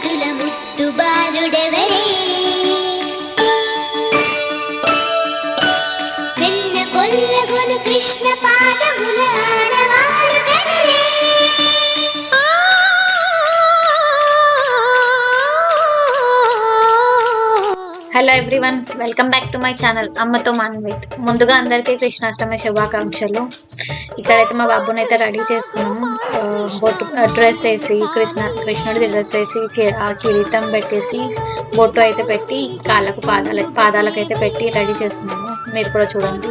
可以连 hello everyone welcome back to my channel అమ్మతో మాన్విత్ ముందుగా అందరికీ కృష్ణాష్టమి శుభాకాంక్షలు. ఇక్కడైతే మా బాబుని అయితే రెడీ చేస్తున్నాము బొట్టు డ్రెస్ వేసి కృష్ణ కృష్ణుడి డ్రెస్ వేసి ఆ కిరీటం పెట్టేసి బొట్టు అయితే పెట్టి కాళ్ళకు పాదాల పాదాలకు అయితే పెట్టి రెడీ చేస్తున్నాము. మీరు కూడా చూడండి.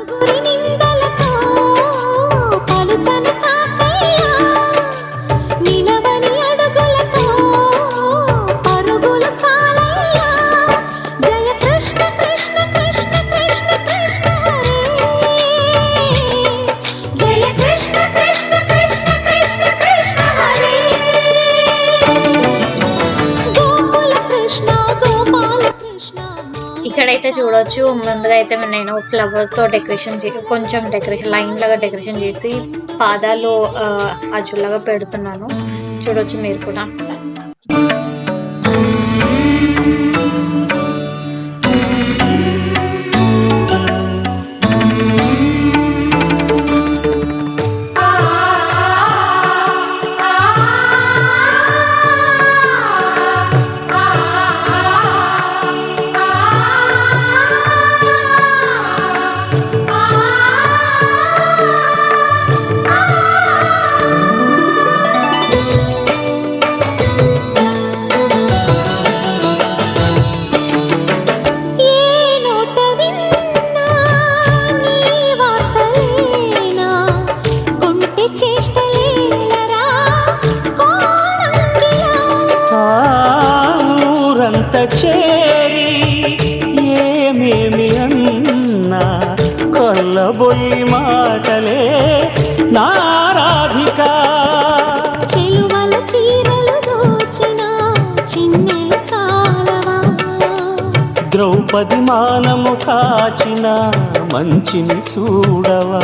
ఇక్కడైతే చూడొచ్చు. ముందుగా అయితే నేను ఫ్లవర్తో డెకరేషన్ కొంచెం డెకరేషన్ లైన్ లాగా డెకరేషన్ చేసి పాదాలు ఆ, అజులాగా పెడుతున్నాను. చూడొచ్చు మీరు కూడా. చేరి ఏమేమి అన్నా కొల్లబొల్లి మాటలే నారాధిక. చెలువల చీరలు దోచిన చిన్నెలు చాలవా? ద్రౌపది మానము కాచిన మంచిని చూడవా?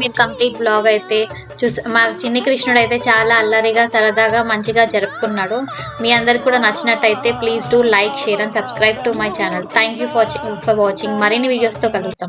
మీరు కంప్లీట్ బ్లాగ్ అయితే చూసి మా చిన్ని కృష్ణుడు అయితే చాలా అల్లరిగా సరదాగా మంచిగా జరుపుకున్నాడు. మీ అందరికి కూడా నచ్చినట్టయితే please do like share and subscribe to my channel thank you for for watching మరిన్ని వీడియోస్తో కలుగుతాం